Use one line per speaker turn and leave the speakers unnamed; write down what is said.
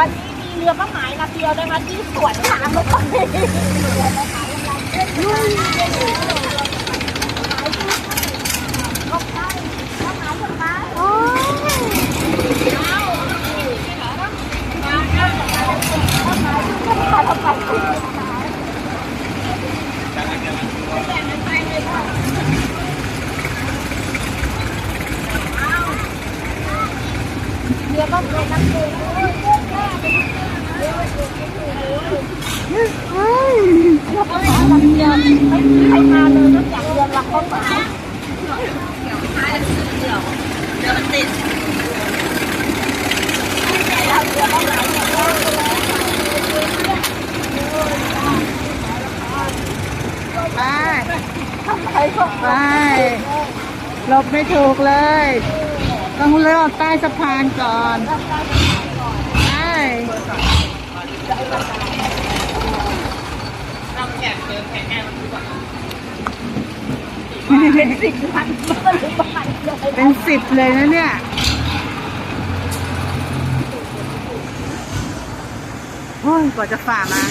อนนี้มีเรือพระหมายลำเดียวนะคะที่สวนทางมาตอนนี้โอ้เรือก็เป็นน้ำเดือดเรือพระหมายลำเดียวยนอ กจากเรือลำพระหมาย
ไป
ใครก็
ไปหลบไม่ถูกเลย ต้องเลือกใต้สะพานก่อนไป
เป็นสิ่งพันก็เลยบ้านเลย
เป็นสิบเลยนะเนี่ยโอ้ยกว่าจะฝ่ามา